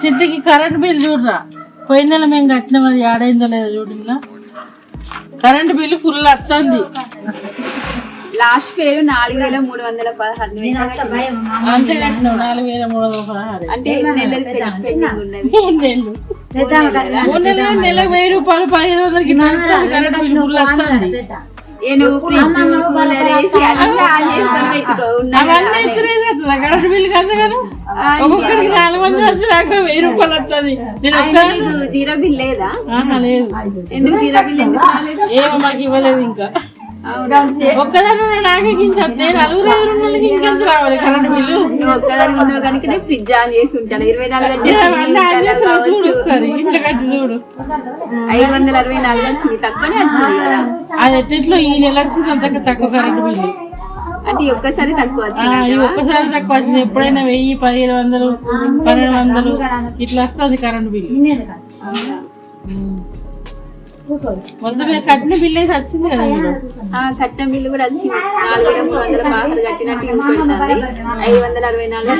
సిద్ధికి current bill చూడరా? పోయిన నెల మేము కట్టినాం అది ఆడైందో లేదో చూడంగా కరెంట్ బిల్లు ఫుల్ వస్తుంది. లాస్ట్ పేరు నాలుగు వేల మూడు వందల పదహారు అంతే కట్టినాం నాలుగు వేల మూడు వందల పదహారు. అంటే నెలలు నెలకు వెయ్యి రూపాయలు పదిహేను వందలకి కరెంట్ బిల్ ఫుల్ వస్తుంది. కరెంట్ బిల్ కదా ఒక్కొక్కరికి నాకు వెయ్యి రూపాయలు నేను జీరో బిల్ లేదా? ఆహా, లేదు. ఎందుకు జీరో బిల్ ఎందుకు రాలేదు? ఏమో మాకు ఇవ్వలేదు ఇంకా. నాకే గింజ నేను నలుగురు ఐదు వందలకి ఇంకెంత రావాలి? Current bill. నువ్వు ఒక్కదాని ఉన్నావు కనుక నేను ఫ్రిడ్జ్ ఆన్ చేసి ఉంటాను ఇరవై నాలుగు గంటలు ఐదు వందల అరవై నాలుగు వచ్చింది తక్కువనే వచ్చింది కదా. అది ఎట్టిట్లో ఈ నెల వచ్చింది అంత తక్కువ కరెంట్ బిల్లు. అంటే ఒక్కసారి తక్కువ ఒక్కసారి తక్కువ వచ్చింది. ఎప్పుడైనా వెయ్యి పదిహేను వందలు పన్నెండు వందలు ఇట్లా వస్తుంది కరెంట్. మొత్తం మీద కట్టిన బిల్ అయితే వచ్చింది కదా కట్నం బిల్లు కూడా వచ్చింది. నాలుగు వేల మూడు వందల పదహారు కట్టినట్టు ఐదు వందల అరవై నాలుగు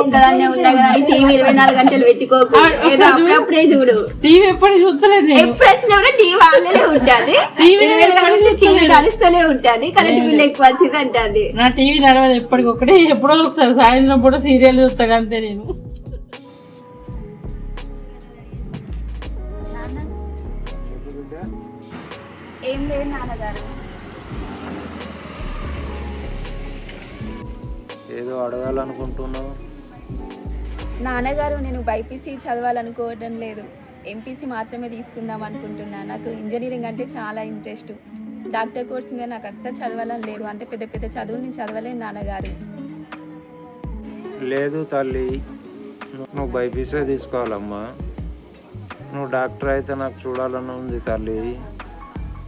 ఒక్కదాన్నే ఉన్నా కదా టీవీ ఇరవై నాలుగు గంటలు పెట్టుకోకు. ఏదో అప్పుడప్పుడే చూడు. టీవీ ఎప్పుడు చూస్తలేదు ఎప్పుడు వచ్చినా కూడా టీవీ ఆన్లోనే ఉంటుంది. టీవీ ఇరవై నాలుగు టీవీ కలుస్తూనే ఉంటుంది. కరెంట్ బిల్లు ఎక్కువ వచ్చింది అంటుంది నా టీవీ నడవదు ఎప్పటికొక్కటే. ఎప్పుడో చూస్తారు. సాయంత్రం పూట సీరియల్ చూస్తా అంతే నేను. ఏం లేదు నాన్నగారు. ఏదో అడగాలనుకుంటున్నావు. నాన్నగారు నేను బైపీసీ చదవాలనుకోవడం లేదు. ఎంపీసీ మాత్రమే తీసుకుందాం అనుకుంటున్నా. నాకు ఇంజనీరింగ్ అంటే చాలా ఇంట్రెస్ట్. డాక్టర్ కోర్స్ మీద నాకు అస్సలు చదవాలని లేదు. అంటే పెద్ద పెద్ద చదువులు నేను చదవలేను నాన్నగారు. లేదు తల్లి. నువ్వు బైపీసే తీసుకోవాలమ్మా. నువ్వు డాక్టర్ అయితే నాకు చూడాలని ఉంది తల్లి.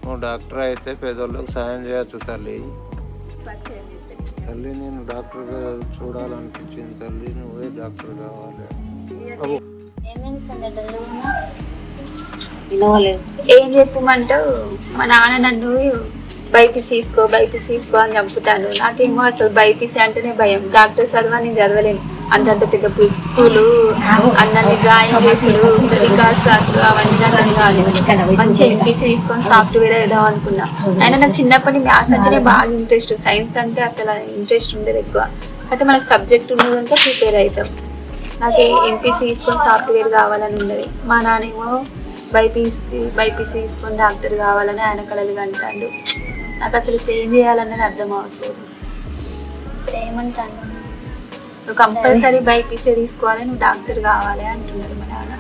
నువ్వు డాక్టర్ అయితే పేదోళ్ళకి సాయం చేయొచ్చు తల్లి. తల్లి నేను డాక్టర్గా చూడాలనిపించింది. తల్లి నువ్వే డాక్టర్ కావాలి. ఏం చెప్పమంటావు? మా నాన్న నన్ను బైపీసీ తీసుకో బైపీసీ తీసుకో అని చంపుతాను. నాకేమో అసలు బైపీసీ అంటేనే భయం. డాక్టర్ చదవ నేను చదవలేను. అంతంత పెద్ద పుస్తకులు అన్నీ గాయం చేసుడు రికార్డ్స్ రాసుడు అవన్నీ నాకు కాదు మంచి ఎంపీసీ తీసుకొని సాఫ్ట్వేర్ వెళ్దాం అనుకున్నా. అయినా నాకు చిన్నప్పటి మ్యాథ్స్ అంటేనే బాగా ఇంట్రెస్ట్. సైన్స్ అంటే అసలు ఇంట్రెస్ట్ ఉండదు ఎక్కువ. అయితే మనకు సబ్జెక్ట్ ఉన్నదంతా ప్రిపేర్ అవుతాం. నాకు ఎంపీసీ తీసుకొని సాఫ్ట్వేర్ కావాలని ఉండదు. మా నాన్నేమో బైపీసీ బైపీసీ తీసుకొని డాక్టర్ కావాలని ఆయన కలలు అంటాడు నాకు అసలు ఏం చేయాలన్నది అర్థం అవట్లేదు ఏమంటాను? నువ్వు కంపల్సరీ బైపీసీ తీసుకోవాలి నువ్వు డాక్టర్ కావాలి అంటున్నాడు మా నాన్న.